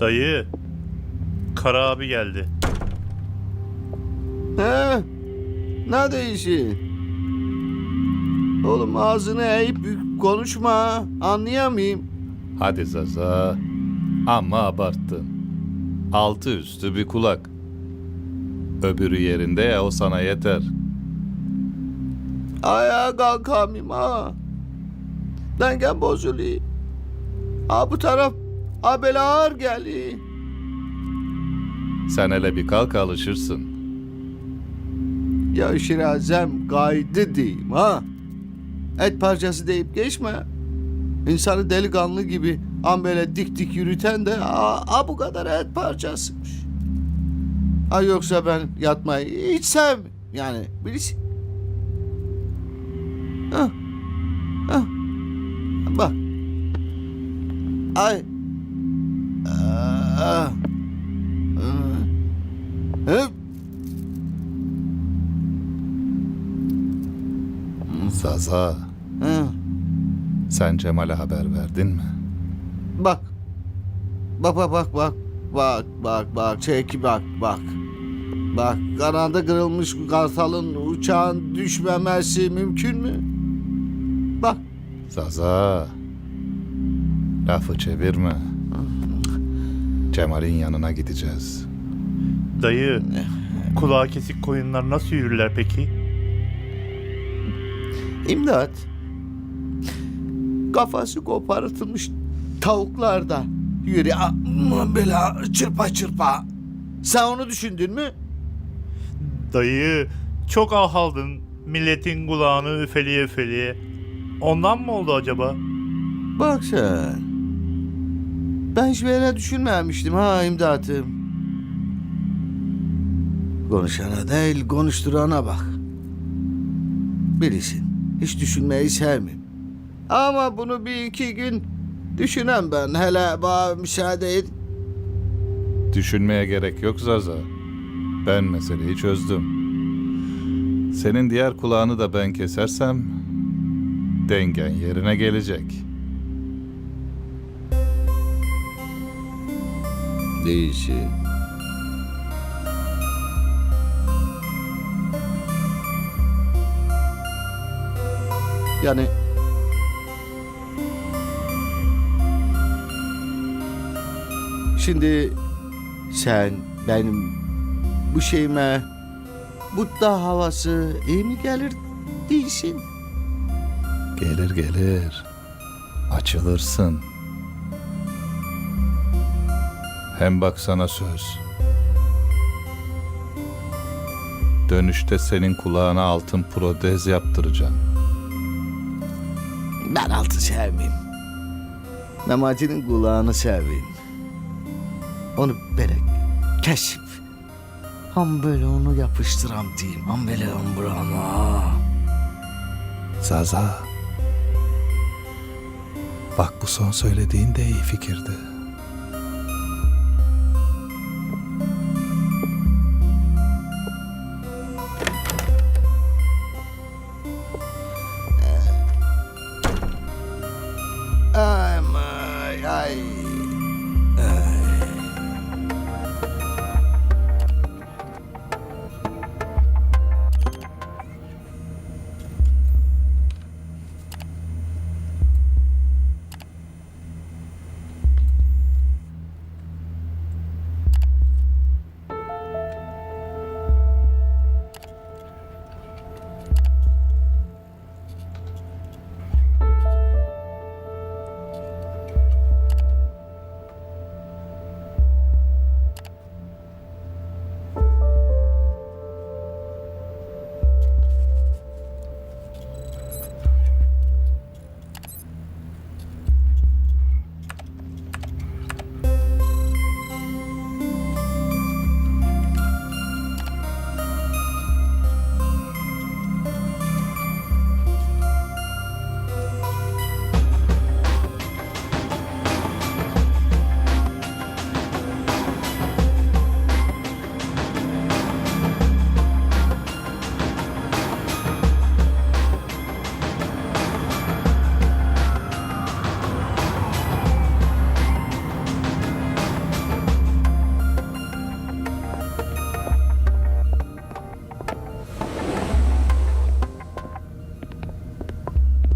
Dayı. Kara abi geldi. He? Ne değişi? Oğlum ağzını eğip konuşma. Anlayamayayım. Hadi Zaza. Ama abarttın. Altı üstü bir kulak. Öbürü yerinde ya o sana yeter. Ayağa kalkamayayım ha. Dengem bozuluyor. Ha bu taraf ağır geliyor. Sen hele bir kalk alışırsın. Ya şirazem kaydı diyeyim ha. Et parçası deyip geçme. İnsanı delikanlı gibi an böyle dik dik yürüten de ha, ha bu kadar et parçasıymış. Ha yoksa ben yatmayı hiç sevmiyorum. Yani bilirsin. Ha. Ha. Bak. Ay. Zaza, Hı. sen Cemal'e haber verdin mi? Bak. Bak bak bak bak. Bak bak bak çeki bak bak. Bak kanada kırılmış kartalın uçağın düşmemesi mümkün mü? Bak. Zaza, lafı çevirme. Cemal'in yanına gideceğiz. Dayı. Kulağı kesik koyunlar nasıl yürürler peki? İmdat. Kafası kopartılmış tavuklar da yürü aman böyle çırpa çırpa. Sen onu düşündün mü? Dayı. Çok ahaldın. Milletin kulağını üfeliye üfeliye. Ondan mı oldu acaba? Bak sen. Ben hiç böyle düşünmemiştim ha imdatım. Konuşana değil konuşturana bak. Bilirsin hiç düşünmeyi sevmem. Ama bunu bir iki gün düşünem ben. Hele bana müsaade et. Düşünmeye gerek yok Zaza. Ben meseleyi çözdüm. Senin diğer kulağını da ben kesersem dengen yerine gelecek. Değişi. Yani Şimdi sen benim bu şeyime bu dağ havası iyi mi gelir değilsin? Gelir gelir. Açılırsın. Hem bak sana söz. Dönüşte senin kulağına altın protez yaptıracağım. Ben altı sevmeyeyim. Memati'nin kulağını seveyim. Onu böyle kesip ham böyle onu yapıştıram diyeyim. Ham böyle ham burama. Zaza. Bak bu son söylediğin de iyi fikirdi.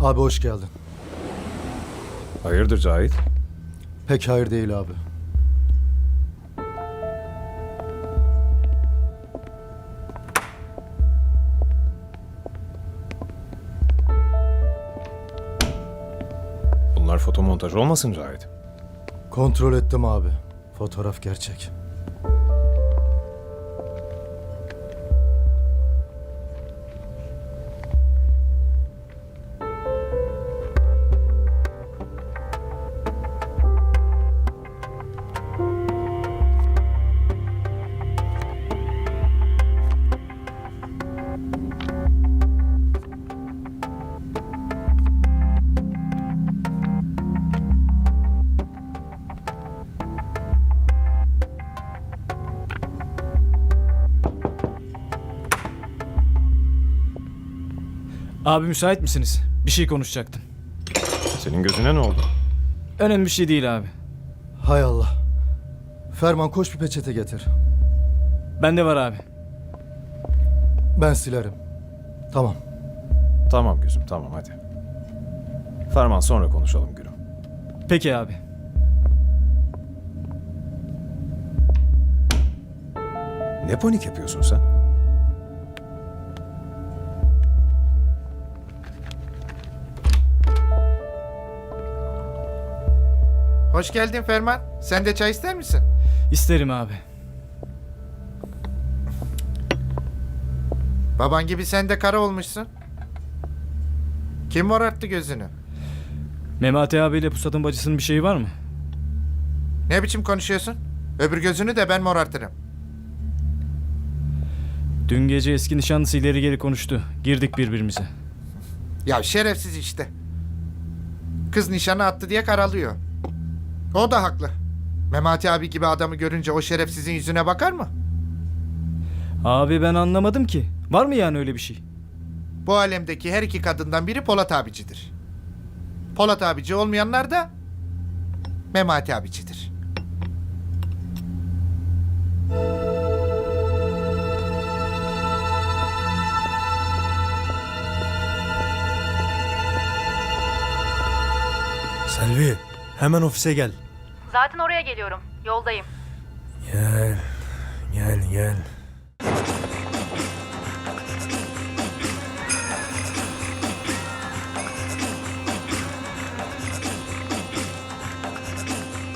Abi hoş geldin. Hayırdır Cahit? Pek hayır değil abi. Bunlar fotomontaj olmasın Cahit? Kontrol ettim abi. Fotoğraf gerçek. Abi müsait misiniz? Bir şey konuşacaktım. Senin gözüne ne oldu? Önemli bir şey değil abi. Hay Allah. Ferman koş bir peçete getir. Bende var abi. Ben silerim. Tamam. Tamam gözüm tamam hadi. Ferman sonra konuşalım gülüm. Peki abi. Ne panik yapıyorsun sen? Hoş geldin Ferman. Sen de çay ister misin? İsterim abi. Baban gibi sen de kara olmuşsun. Kim morarttı gözünü? Memati abiyle Pusat'ın bacısının bir şeyi var mı? Ne biçim konuşuyorsun? Öbür gözünü de ben morartırım. Dün gece eski nişanlısı ileri geri konuştu. Girdik birbirimize. Ya şerefsiz işte. Kız nişanı attı diye karalıyor. O da haklı. Memati abi gibi adamı görünce o şerefsizin yüzüne bakar mı? Abi ben anlamadım ki. Var mı yani öyle bir şey? Bu alemdeki her iki kadından biri Polat abicidir. Polat abici olmayanlar da Memati abicidir. Selvi, hemen ofise gel. Zaten oraya geliyorum. Yoldayım. Gel, gel, gel.